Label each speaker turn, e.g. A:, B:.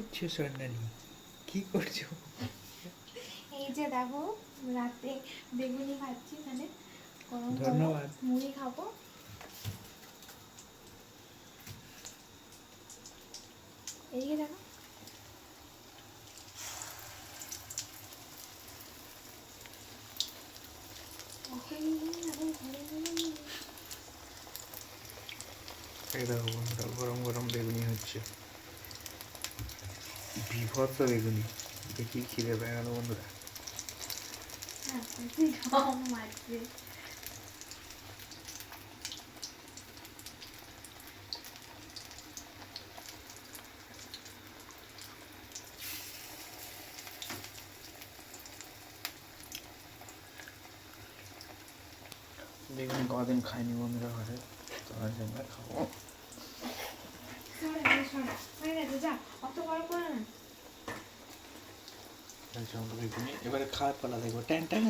A: করছ স্বর্ণালী কি করছ?
B: এই যে দেখো রাতে বেগুনি খাচ্ছি মানে গরম
A: ধন্যবাদ।
B: মুড়ি খাব। এইদিকে দেখো।
A: এই দেখো বন্ধুরা গরম গরম বেগুনি হচ্ছে। বিভৎস বেগুনি। দেখি খিদে পেয়ে গেল বন্ধুরা? বেগুনি কদিন খাইনি বন্ধুরা ঘরে?
B: যা অত বড় করে না।
A: এবারে খাওয়ার পালা দেখব। ট্যান ট্যান।